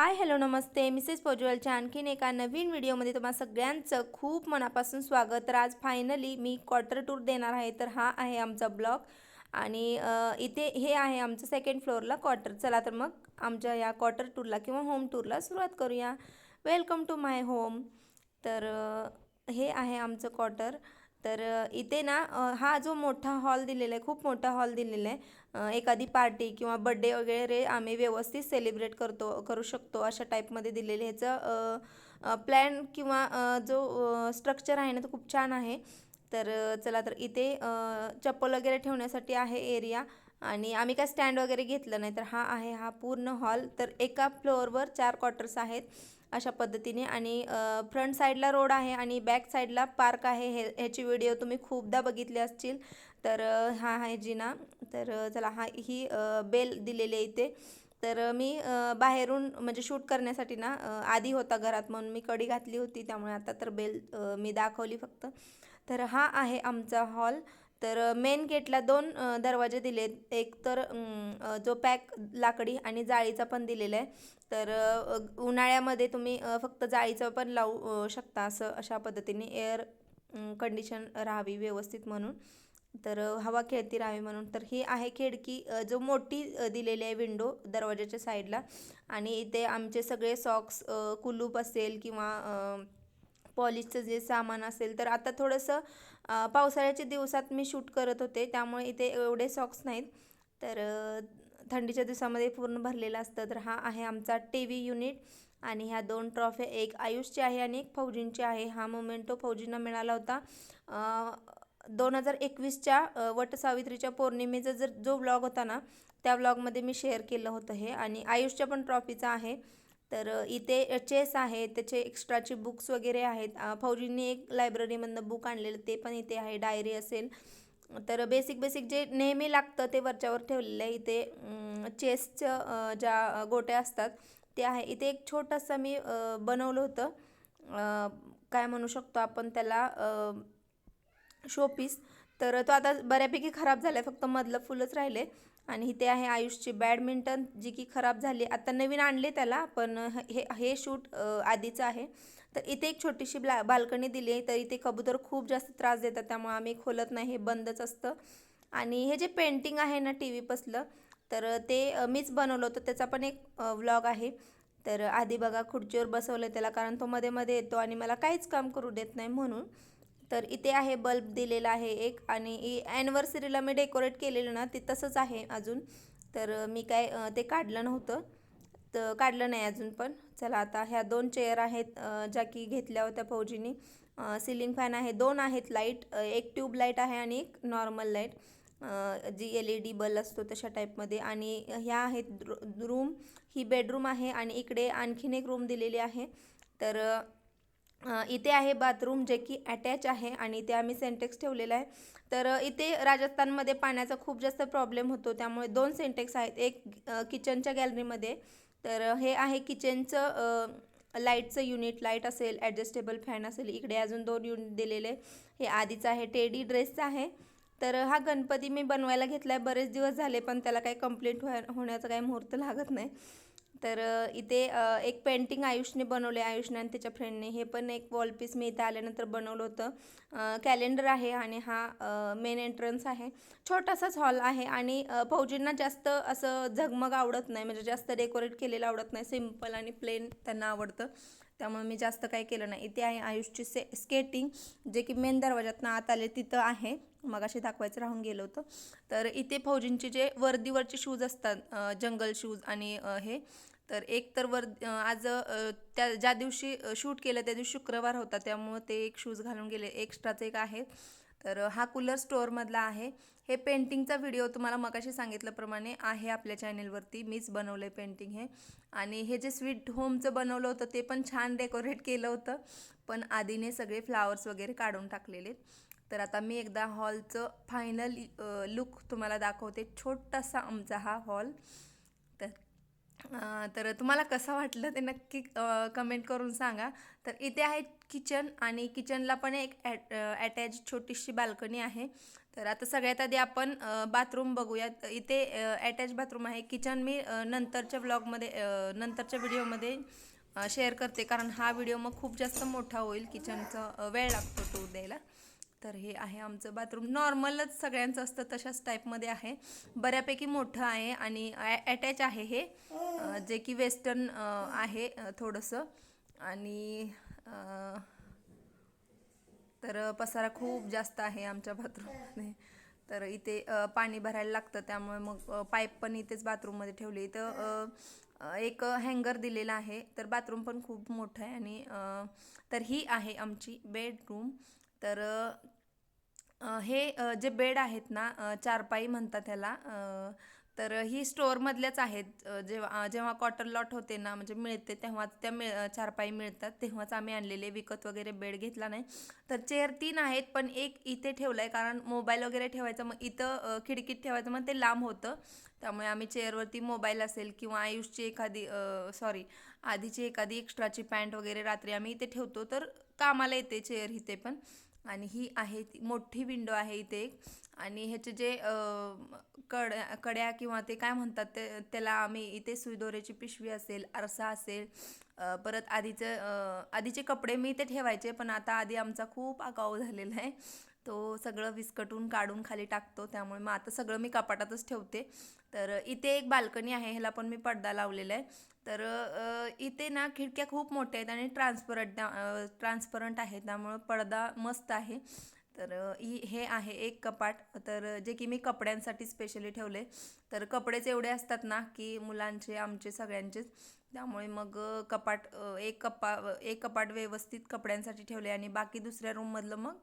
Hi hello नमस्ते. Mrs पोज्युअलच्या आणखीन एका नवीन व्हिडिओमध्ये तुम्हा सगळ्यांचं खूप मनापासून स्वागत. तर आज फायनली मी क्वार्टर टूर देणार आहे. तर हा आहे आमचा ब्लॉग. आणि इथे हे आहे आमचं सेकंड फ्लोअरला क्वार्टर चला तर मग आमच्या या क्वार्टर टूरला किंवा होम टूरला सुरुवात करूया. वेलकम टू माय होम तर हे आहे आमचं क्वार्टर तर इथे ना हा जो मोठा हॉल दिलेला आहे खूप मोठा हॉल दिलेला आहे. एखादी पार्टी किंवा बड्डे वगैरे आम्ही व्यवस्थित सेलिब्रेट करतो करू शकतो अशा टाईपमध्ये दिलेले ह्याचं प्लॅन किंवा जो स्ट्रक्चर आहे ना तो खूप छान आहे. तर चला तर इथे चप्पल वगैरे ठेवण्यासाठी आहे एरिया आणि आम्ही काय स्टँड वगैरे घेतलं नाही तर हा आहे हा पूर्ण हॉल तर एका फ्लोअरवर चार क्वार्टर्स आहेत अशा पद्धतीने आणि फ्रंट साईडला रोड आहे आणि बॅक साईडला पार्क आहे. हे ह्याची व्हिडिओ तुम्ही खूपदा बघितले असतील. तर हा आहे जिना. तर चला हा ही बेल दिलेली आहे इथे. तर मी बाहेरून म्हणजे शूट करण्यासाठी ना आधी होता घरात म्हणून मी कडी घातली होती. त्यामुळे आता तर बेल मी दाखवली फक्त. तर हा आहे आमचा हॉल. तर मेन गेटला दोन दरवाजे दिलेत एक तर जो पॅक लाकडी आणि जाळीचा पण दिलेला आहे. तर उन्हाळ्यामध्ये तुम्ही फक्त जाळीचं पण लावू शकता असं अशा पद्धतीने एअर कंडिशन राहावी व्यवस्थित म्हणून. तर हवा खेळती राहावी म्हणून. तर ही आहे खिडकी जो मोठी दिलेली आहे विंडो दरवाजाच्या साईडला. आणि इथे आमचे सगळे सॉक्स कुलूप असेल किंवा पॉलिशचं जे सामान असेल. तर आता थोडंसं पावसाळ्याच्या दिवसात मी शूट करत होते. त्यामुळे इथे एवढे सॉक्स नाहीत. तर थंडीच्या दिवसामध्ये पूर्ण भरलेलं असतं. तर हा आहे आमचा टी व्ही युनिट. आणि ह्या दोन ट्रॉफ्या एक आयुषची आहे आणि एक फौजींची आहे. हा मोमेंटो फौजींना मिळाला होता. दोन हजार एकवीसच्या वटसावित्रीच्या पौर्णिमेचा जर जो ब्लॉग होता ना त्या ब्लॉगमध्ये मी शेअर केलं होतं हे. आणि आयुषच्या पण ट्रॉफीचा आहे. तर इथे चेस आहे त्याचे एक्स्ट्राचे बुक्स वगैरे आहेत. फौजींनी एक लायब्ररीमधनं बुक आणलेलं ते पण इथे आहे डायरी असेल. तर बेसिक बेसिक जे नेहमी लागतं ते वरच्यावर ठेवलेलं आहे. इथे चेसचं ज्या गोट्या असतात ते आहे. इथे एक छोटंसं मी बनवलं होतं. काय म्हणू शकतो आपण त्याला? शोपीस तर तो आता बऱ्यापैकी खराब झाला आहे फक्त मधलं फुलंच राहिले. आणि इथे आहे आयुषची बॅडमिंटन जी की खराब झाली. आता नवीन आणले त्याला पण हे हे शूट आधीचं आहे. तर इथे एक छोटीशी ब्ला बाल्कनी दिली आहे. तर इथे कबूतर खूप जास्त त्रास देतात त्यामुळे आम्ही खोलत नाही हे बंदच असतं. आणि हे जे पेंटिंग आहे ना टी व्हीपासलं तर ते मीच बनवलं होतं. त्याचा पण एक व्लॉग आहे. तर आधी बघा खुर्चीवर बसवलं त्याला कारण तो मध्ये मध्ये येतो आणि मला काहीच काम करू देत नाही म्हणून. तर इथे आहे बल्ब दिलेला आहे एक आणि ॲनिव्हर्सरीला मी डेकोरेट केलेलं ना ते तसंच आहे अजून. तर मी काय ते काढलं नव्हतं. तर काढलं नाही अजून पण. चला आता ह्या दोन चेअर आहेत ज्या की घेतल्या होत्या फौजीनी. सिलिंग फॅन आहे दोन आहेत लाइट एक ट्यूब लाइट आहे आणि एक नॉर्मल लाइट जी एल ई डी बल्ब असतो तशा टाईपमध्ये आणि ह्या आहेत रूम ही बेडरूम आहे आणि इकडे आणखीन एक रूम दिलेली आहे. तर इथे आहे बाथरूम जे की अटॅच आहे आणि इथे आम्ही सेंटेक्स ठेवलेला आहे. तर इथे राजस्थानमध्ये पाण्याचा खूप जास्त प्रॉब्लेम होतो. त्यामुळे दोन सेंटेक्स आहेत. एक किचनच्या गॅलरीमध्ये तर हे आहे किचनचं लाईटचं युनिट लाइट असेल ॲडजस्टेबल फॅन असेल. इकडे अजून दोन युनिट दिलेले. हे आधीचं आहे. टेडी ड्रेसचं आहे. तर हा गणपती मी बनवायला घेतला आहे बरेच दिवस झाले पण त्याला काही कंप्लेंट व्हाय होण्याचा काही मुहूर्त लागत नाही. तर इथे एक पेंटिंग आयुषने बनवले आयुषने आणि त्याच्या फ्रेंडने हे पण एक वॉलपीस मी इथे आल्यानंतर बनवलं होतं. कॅलेंडर आहे आणि हा मेन एंट्रन्स आहे. छोटासाच हॉल आहे आणि फौजींना जास्त असं झगमग आवडत नाही. म्हणजे जास्त डेकोरेट केलेलं आवडत नाही. सिंपल आणि प्लेन त्यांना आवडतं. त्यामुळे मी जास्त काही केलं नाही. इथे आहे आयुषची से स्केटिंग जे की मेन दरवाजातनं आत आले तिथं आहे. मगाशी दाखवायचं राहून गेलं होतं. तर इथे फौजींचे जे वर्दीवरचे शूज असतात जंगल शूज आणि हे तर एक तर वर आज त्या ज्या दिवशी शूट केलं त्या दिवशी शुक्रवार होता त्यामुळं ते एक शूज घालून गेले. एक्स्ट्राचं एक आहे. तर हा कूलर स्टोअरमधला आहे. हे पेंटिंगचा व्हिडिओ तुम्हाला मगाशी सांगितल्याप्रमाणे आहे आपल्या चॅनेलवरती मीच बनवलं आहे पेंटिंग हे. आणि हे जे स्वीट होमचं बनवलं होतं ते पण छान डेकोरेट केलं होतं. पण आधीने सगळे फ्लावर्स वगैरे काढून टाकलेले. तर आता मी एकदा हॉलचं फायनल लुक तुम्हाला दाखवते. छोटासा आमचा हा हॉल. तर तर तुम्हाला कसं वाटलं ते नक्की कमेंट करून सांगा. तर इथे आहे किचन आणि किचनला पण एक ॲट अटॅच छोटीशी बाल्कनी आहे. तर आता सगळ्यात आधी आपण बाथरूम बघूयात. इथे अटॅच बाथरूम आहे. किचन मी नंतरच्या ब्लॉगमध्ये नंतरच्या व्हिडिओमध्ये शेअर करते. कारण हा व्हिडिओ मग खूप जास्त मोठा होईल. किचनचा वेळ लागतो तो द्यायला. तर हे आहे आमचं बाथरूम. नॉर्मलच सगळ्यांचं असतं तशाच टाईपमध्ये आहे. बऱ्यापैकी मोठं आहे आणि अटॅच आहे हे. जे की वेस्टर्न आहे थोडंसं. आणि तर पसारा खूप जास्त आहे आमच्या बाथरूममध्ये. तर इथे पाणी भरायला लागतं त्यामुळे मग पाईप पण इथेच बाथरूममध्ये ठेवली. इथं एक हँगर दिलेला आहे. तर बाथरूम पण खूप मोठं आहे आणि तर ही आहे आमची बेडरूम तर हे जे बेड आहेत ना चारपाई म्हणतात ह्याला तर ही स्टोअरमधल्याच आहेत. जेव्हा जेव्हा कॉटन लॉट होते ना म्हणजे मिळते तेव्हाच त्या मिळ चारपाई मिळतात. तेव्हाच आम्ही आणलेले विकत वगैरे बेड घेतला नाही. तर चेअर तीन आहेत पण एक इथे ठेवलं आहे कारण मोबाईल वगैरे ठेवायचं मग इथं खिडकीत ठेवायचं मग ते लांब होतं. त्यामुळे आम्ही चेअरवरती मोबाईल असेल किंवा आयुषची एखादी सॉरी आधीची एखादी एक्स्ट्राची पॅन्ट वगैरे रात्री आम्ही इथे ठेवतो. तर कामाला येते चेअर इथे पण. आणि ही आहे ती मोठी विंडो आहे इथे. एक आणि ह्याचे जे कड कड्या कड्या किंवा ते काय म्हणतात ते त्याला आम्ही इथे सुईदोऱ्याची पिशवी असेल आरसा असेल परत आधीचं आधीचे कपडे मी इथे ठेवायचे पण आता आधी आमचा खूप आगाऊ झालेला आहे. तो सगळं विस्कटून काढून खाली टाकतो त्यामुळे मग आता सगळं मी कपाटातच ठेवते. तर इथे एक बाल्कनी आहे ह्याला पण मी पडदा लावलेला आहे. तर इथे ना खिडक्या खूप मोठ्या आहेत आणि ट्रान्सपरंट ट्रान्सपरंट आहे त्यामुळं पडदा मस्त आहे. तर हे आहे एक कपाट. तर जे की मी कपड्यांसाठी स्पेशली ठेवले तर कपडेच एवढे असतात ना की मुलांचे आमचे सगळ्यांचेच. त्यामुळे मग कपाट एक कपा एक कपाट व्यवस्थित कपड्यांसाठी ठेवले आणि बाकी दुसऱ्या रूममधलं मग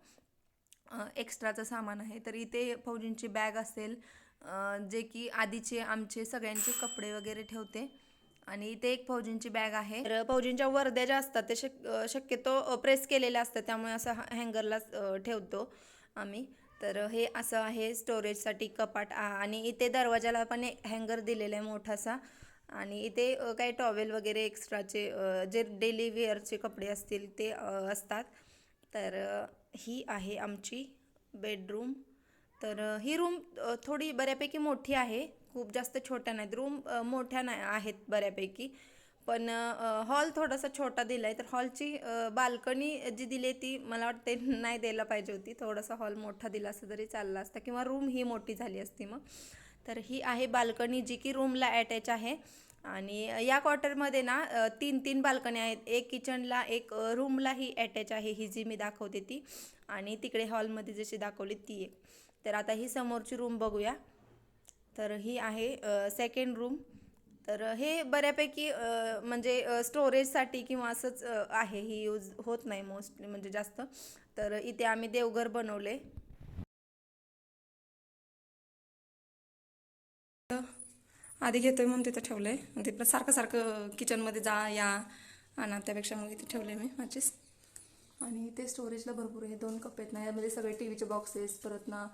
एक्स्ट्राचं सामान आहे. तर इथे फौजींची बॅग असेल जे की आधीचे आमचे सगळ्यांचे कपडे वगैरे ठेवते. आणि इथे एक फौजींची बॅग आहे. तर फौजींच्या वर्द्या ज्या असतात ते शक शक्यतो प्रेस केलेल्या असतात. त्यामुळे असं हँगरला ठेवतो आम्ही. तर हे असं आहे स्टोरेजसाठी कपाट. आणि इथे दरवाजाला पण हँगर दिलेला आहे मोठासा. आणि इथे काही टॉवेल वगैरे एक्स्ट्राचे जे डेली वेअरचे कपडे असतील ते असतात. तर ही आहे आमची बेडरूम तर ही रूम थोडी बऱ्यापैकी मोठी आहे. खूप जास्त छोट्या नाहीत. रूम मोठ्या नाही आहेत बऱ्यापैकी. पण हॉल थोडासा छोटा दिला आहे तर हॉलची बाल्कनी जी दिली आहे ती मला वाटते नाही द्यायला पाहिजे होती. थोडासा हॉल मोठा दिला असता तरी चालला असता. किंवा रूम ही मोठी झाली असती मग. तर ही आहे बाल्कनी जी की रूमला अटॅच आहे. आणि या क्वार्टरमध्ये ना तीन तीन बाल्कनी आहेत. एक किचनला एक रूमलाही अटॅच आहे ही जी मी दाखवते ती. आणि तिकडे हॉलमध्ये जशी दाखवली ती एक. तर आता ही समोरची रूम बघूया. तर ही आहे सेकंड रूम तर हे बऱ्यापैकी म्हणजे स्टोरेजसाठी किंवा असंच आहे. ही यूज होत नाही मोस्टली म्हणजे जास्त. तर इथे आम्ही देवघर बनवले. आधी घेतोय म्हणून तिथं ठेवलंय. मग तिथं सारखं सारखं किचनमध्ये जा या. आणा त्यापेक्षा मग इथे ठेवले मी माझेच आणि ते स्टोरेजला भरपूर हे दोन कप आहेत ना. यामध्ये सगळे टी व्हीचे बॉक्सेस परत ना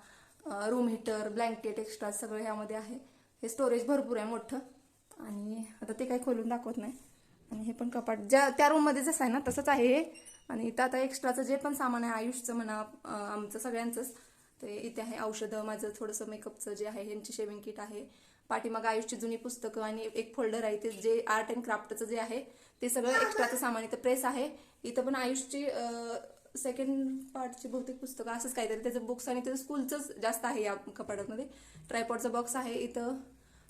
रूम हिटर ब्लँकेट एक्स्ट्रा सगळं ह्यामध्ये आहे. हे स्टोरेज भरपूर आहे मोठं. आणि आता ते काही खोलून दाखवत नाही. आणि हे पण कपाट ज्या त्या रूममध्ये जसं आहे ना तसंच आहे हे. आणि इथं आता एक्स्ट्राचं जे पण सामान आहे आयुषचं म्हणा आमचं सगळ्यांचंच ते इथे आहे. औषधं माझं थोडंसं मेकअपचं जे आहे ह्यांची शेविंग किट आहे. पाठीमागं आयुषची जुनी पुस्तकं आणि एक फोल्डर आहे ते जे आर्ट अँड क्राफ्टचं जे आहे ते सगळं एक्स्ट्राचं सामान इथं प्रेस आहे. इथं पण आयुषची सेकंड पार्टची बहुतेक पुस्तकं असंच काहीतरी. त्याचं बुक्स आणि त्याचं स्कूलचंच जास्त आहे या कपाटामध्ये. ट्रायपॉडचं बॉक्स आहे इथं.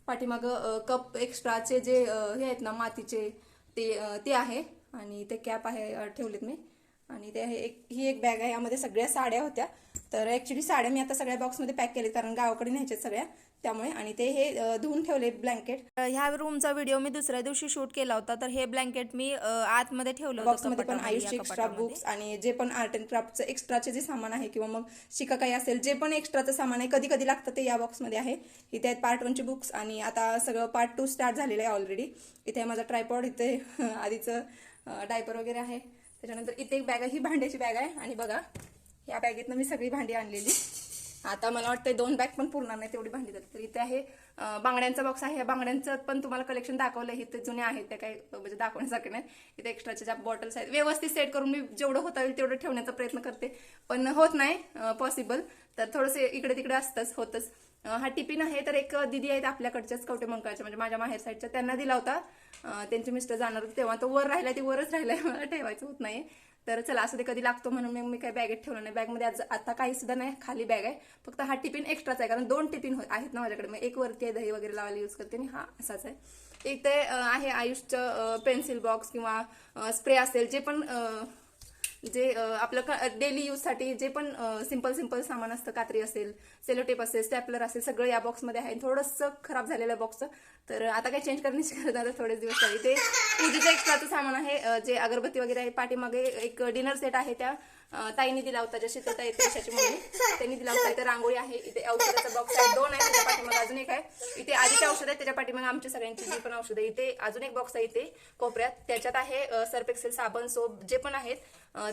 पाठीमागं कप एक्स्ट्राचे जे हे आहेत ना मातीचे ते ते आहे. आणि ते कॅप आहे ठेवलेत मी. आणि ते आहे एक ही एक बॅग आहे. यामध्ये सगळ्या साड्या होत्या. तर ॲक्च्युली साड्या मी आता सगळ्या बॉक्समध्ये पॅक केले कारण गावाकडे न्यायच्या सगळ्या. त्यामुळे आणि ते हे धुवून ठेवले ब्लँकेट. ह्या रूमचा व्हिडिओ मी दुसऱ्या दिवशी शूट केला होता तर हे ब्लँकेट मी आतमध्ये ठेवलं बॉक्समध्ये पण कपाटामध्ये, आयुषचे या एक्स्ट्रा. बुक्स आणि जे पण आर्ट अँड क्राफ्टचं एक्स्ट्राचे जे सामान आहे किंवा मग शिका काही असेल जे पण एक्स्ट्राचं सामान आहे कधी कधी लागतं ते या बॉक्समध्ये आहे. इथे आहेत पार्ट वनचे बुक्स आणि आता सगळं पार्ट टू स्टार्ट झालेलं आहे ऑलरेडी इथे माझा ट्रायपॉड इथे आधीचं डायपर वगैरे आहे. त्याच्यानंतर इथे एक बॅग आहे ही भांड्याची बॅग आहे. आणि बघा या बॅगेतनं मी सगळी भांडी आणलेली. आता मला वाटतं दोन बॅग पण पुरणार नाही तेवढी भांडी जातात तर इथे आहे बांगड्यांचा बॉक्स आहे. या बांगड्यांचं पण तुम्हाला कलेक्शन दाखवलं आहे ते जुने आहेत ते काही म्हणजे दाखवण्यासारखे नाही इथे एक्स्ट्राच्या ज्या बॉटल्स आहेत व्यवस्थित सेट करून मी जेवढं होता येईल तेवढं ठेवण्याचा प्रयत्न करते. पण होत नाही पॉसिबल तर थोडंसं इकडे तिकडे असतंच होतच. हा टिफिन आहे तर एक दिदी आहेत आपल्याकडच्याच कवटे मंकाळच्या म्हणजे माझ्या माहेर साईडच्या. त्यांना दिला होता. त्यांचे मिस्टर जाणार होते तेव्हा. तो वर राहिला ती वरच राहिलाय. मला ठेवायचं होत नाही तर चला असं ते कधी लागतो म्हणून मी मी काही बॅगेत ठेवलं नाही. बॅगमध्ये आज आता काही सुद्धा नाही खाली बॅग आहे. फक्त हा टिफिन एक्स्ट्राच आहे कारण दोन टिफिन हो- आहेत ना माझ्याकडे. मग एक वरती आहे दही वगैरे लावायला यूज करते आणि हा असाच आहे. एक ते आहे आयुषचं पेन्सिल बॉक्स किंवा स्प्रे असेल जे पण जे आपलं डेली यूजसाठी जे पण सिंपल सिंपल सामान असतं कात्री असेल सेलोटेप असेल स्टॅपलर असेल सगळं या बॉक्समध्ये आहे. थोडंसं खराब झालेलं बॉक्सचं तर आता काही चेंज करण्याची गरज आता थोडेच दिवस झाले ते पूजेचं एक्स्ट्राचं सामान आहे जे अगरबत्ती वगैरे आहे पाठीमागे एक डिनर सेट आहे त्या ताईने दिला होता ज्या शीतलता येते यशाची मुलगी त्यांनी दिला होता इथे रांगोळी आहे इथे औषधाचा बॉक्स आहे दोन आहे अजून एक आहे. इथे आधीचे औषध आहे त्याच्या पाठीमागे आमच्या सगळ्यांची जी पण औषध आहे इथे अजून एक बॉक्स आहे इथे कोपऱ्यात. त्याच्यात आहे सर्फ एक्सेल साबण सोप जे पण आहेत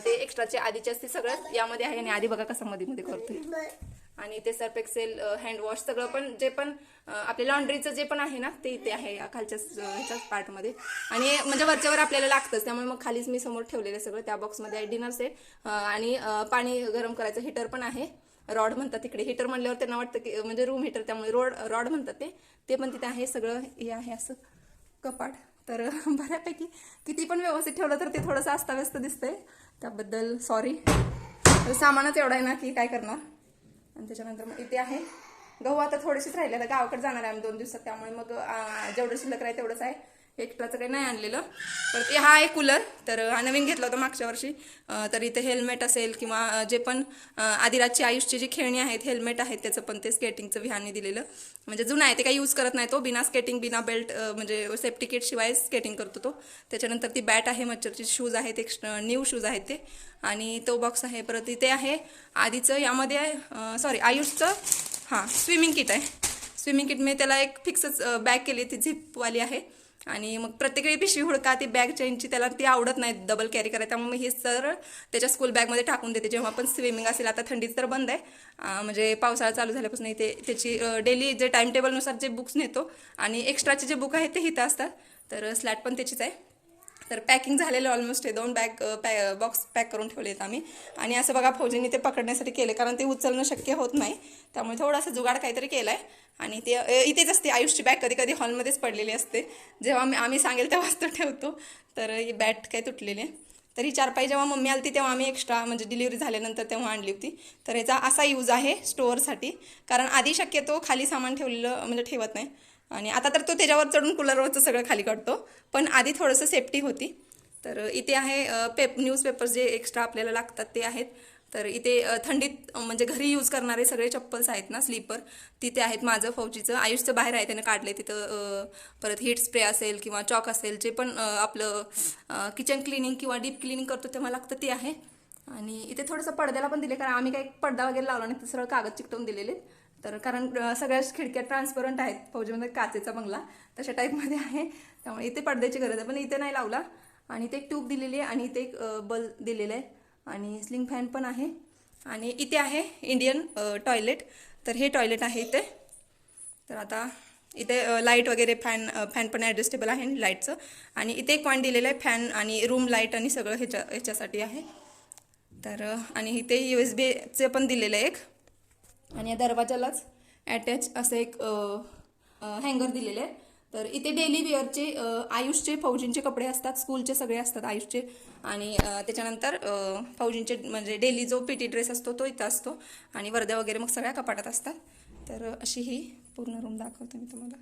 ते एक्स्ट्राचे आधीचे असते सगळं यामध्ये आहे आणि आधी बघा कसं मध्ये मध्ये करतोय. आणि ते सर्फ एक्सेल हँड वॉश सगळं पण जे पण आपल्या लॉन्ड्रीचं जे पण आहे ना ते इथे आहे खालच्या ह्याच्या पार्टमध्ये आणि म्हणजे वरच्यावर आपल्याला लागतंच त्यामुळे मग खालीच मी समोर ठेवलेलं सगळं. त्या बॉक्समध्ये आहे डिनर सेट आणि पाणी गरम करायचं हिटर पण आहे. रॉड म्हणतात तिकडे. हीटर म्हणल्यावर त्यांना वाटतं की म्हणजे रूम हीटर त्यामुळे रोड रॉड म्हणतात ते. ते पण तिथे आहे सगळं. हे आहे असं कपाट. तर बऱ्यापैकी किती पण व्यवस्थित ठेवलं तर ते थोडंसं अस्ताव्यस्त दिसतंय. त्याबद्दल सॉरी सामानच एवढं आहे ना की काय करणार? आणि त्याच्यानंतर मग इथे आहे. गहू आता थोडेसेच राहिले. आता गावाकडे जाणार आहे आम्ही दोन दिवसात. त्यामुळे मग जेवढं शिल्लक आहे तेवढंच आहे. एक्स्ट्राचं काही नाही आणलेलं. तर ते हा आहे कूलर तर हा नवीन घेतला होता मागच्या वर्षी. तर इथे हेल्मेट असेल किंवा जे पण आदिराजची आयुषची जी खेळणी आहेत हेल्मेट आहेत त्याचं पण ते स्केटिंगचं विहाने दिलेलं. म्हणजे जुनं आहे ते काही यूज करत नाही तो. बिना स्केटिंग बिना बेल्ट म्हणजे सेफ्टी किट शिवाय स्केटिंग करतो तो. त्याच्यानंतर ती बॅट आहे मच्छरची शूज आहेत एक्स्ट्रा न्यू शूज आहेत ते. आणि तो बॉक्स आहे. परत इथे आहे आधीचं यामध्ये आहे सॉरी आयुषचं हां स्विमिंग किट आहे. स्विमिंग किट मी त्याला एक फिक्सच बॅग केली ती झिपवाली आहे. आणि मग प्रत्येक वेळी पिशवी हुडका ती बॅग चेंजची त्याला ती आवडत नाही डबल कॅरी करायला. त्यामुळे मी हे सरळ त्याच्या स्कूल बॅगमध्ये टाकून देते. जेव्हा पण स्विमिंग असेल आता थंडीत तर बंद आहे. म्हणजे पावसाळा चालू झाल्यापासून इथे त्याची डेली जे टाइम टेबलनुसार जे बुक्स नेतो आणि एक्स्ट्राचे जे बुक आहेत ते इथं असतात. तर स्लॅट पण त्याचीच आहे. तर पॅकिंग झालेलं ऑलमोस्ट हे दोन बॅग पॅ बॉक्स पॅक करून ठेवले आहेत आम्ही. आणि असं बघा फौजींनी ते पकडण्यासाठी केले. कारण ते उचलणं शक्य होत नाही. त्यामुळे थोडासा जुगाड काहीतरी केला आहे आणि ते इथेच असते आयुषची बॅग कधी कधी हॉलमध्येच पडलेली असते. जेव्हा आम्ही आम्ही सांगेल तेव्हाच तो ठेवतो. तर ही बॅट काय तुटलेली आहे. तर ही चारपाई जेव्हा मम्मी आली तेव्हा आम्ही एक्स्ट्रा म्हणजे डिलिव्हरी झाल्यानंतर तेव्हा आणली होती. तर याचा असा यूज आहे स्टोअरसाठी कारण आधी शक्यतो खाली सामान ठेवलेलं म्हणजे ठेवत नाही. आणि आता तर तो त्याच्यावर चढून कूलरवरचं सगळं खाली काढतो. पण आधी थोडंसं सेफ्टी होती. तर इथे आहे पेप न्यूजपेपर्स जे एक्स्ट्रा आपल्याला लागतात ते आहेत. तर इथे थंडीत म्हणजे घरी यूज करणारे सगळे चप्पल्स आहेत ना स्लीपर. तिथे आहेत माझं फौजीचं. आयुषचं बाहेर आहे त्याने काढले तिथं परत हीट स्प्रे असेल किंवा चॉक असेल जे पण आपलं किचन क्लिनिंग किंवा डीप क्लिनिंग करतो तेव्हा लागतं ते आहे. आणि इथे थोडंसं पडद्याला पण दिले कारण आम्ही काही पडदा वगैरे लावला नाही तर सरळ कागद चिकटवून दिलेले तर कारण सगळ्याच खिडक्या ट्रान्सपरंट आहेत. फौजीमध्ये काचेचा बंगला. तशा टाईपमध्ये आहे. त्यामुळे इथे पडद्याची गरज आहे. पण इथे नाही लावला. आणि इथे एक ट्यूब दिलेली आहे आणि इथे एक बल्ब दिलेलं आहे. आणि स्लिंग फॅन पण आहे. आणि इथे आहे इंडियन टॉयलेट. तर हे टॉयलेट आहे इथे. तर आता इथे लाइट वगैरे फॅन फॅन पण ॲडजस्टेबल आहे लाईटचं. आणि इथे एक पॉईंट दिलेलं आहे फॅन आणि रूम लाइट आणि सगळं ह्याच्या ह्याच्यासाठी आहे. तर आणि इथे यू एस बीचे पण दिलेलं आहे एक. आणि या दरवाजालाच अटॅच असं एक हँगर दिलेलं आहे तर इथे डेली वेअरचे आयुषचे फौजींचे कपडे असतात स्कूलचे सगळे असतात आयुषचे. आणि त्याच्यानंतर फौजींचे म्हणजे डेली जो पी टी ड्रेस असतो तो इथं असतो. आणि वर्ध्या वगैरे मग सगळ्या कपाटात असतात. तर अशी ही पूर्ण रूम दाखवते मी तुम्हाला.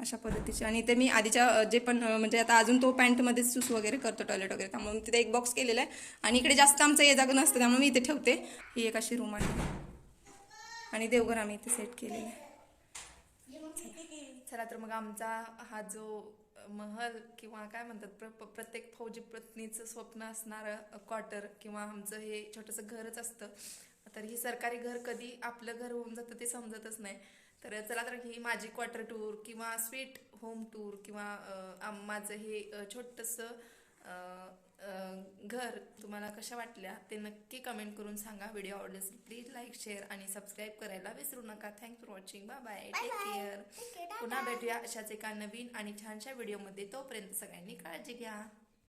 अशा पद्धतीची. आणि ते मी आधीच्या जे पण म्हणजे आता अजून तो पॅन्टमध्ये सूस वगैरे करतो टॉयलेट वगैरे. त्यामुळे मी तिथे एक बॉक्स केलेला आहे. आणि इकडे जास्त आमचं ये जागा नसतं त्यामुळे मी इथे ठेवते. ही एक अशी रूम आहे. आणि देवघर आम्ही इथे सेट केलेलं आहे. चला तर मग आमचा हा जो महल किंवा काय म्हणतात प्र प- प्रत्येक फौजी पत्नीचं स्वप्न असणारं क्वार्टर किंवा आमचं हे छोटंसं घरच असतं तर ही सरकारी घर कधी आपलं घर होऊन जातं ते समजतच नाही. तर चला तर ही माझी क्वार्टर टूर किंवा स्वीट होम टूर किंवा आम- माझं हे छोटंसं घर तुम्हाला कशा वाटल्या ते नक्की कमेंट करून सांगा. व्हिडिओ आवडल्यास प्लीज लाईक शेअर आणि सबस्क्राईब करायला विसरू नका. Thanks for watching bye bye take care पुन्हा भेटूया अशाच एका नवीन आणि छानशा व्हिडिओमध्ये तोपर्यंत सगळ्यांनी काळजी घ्या.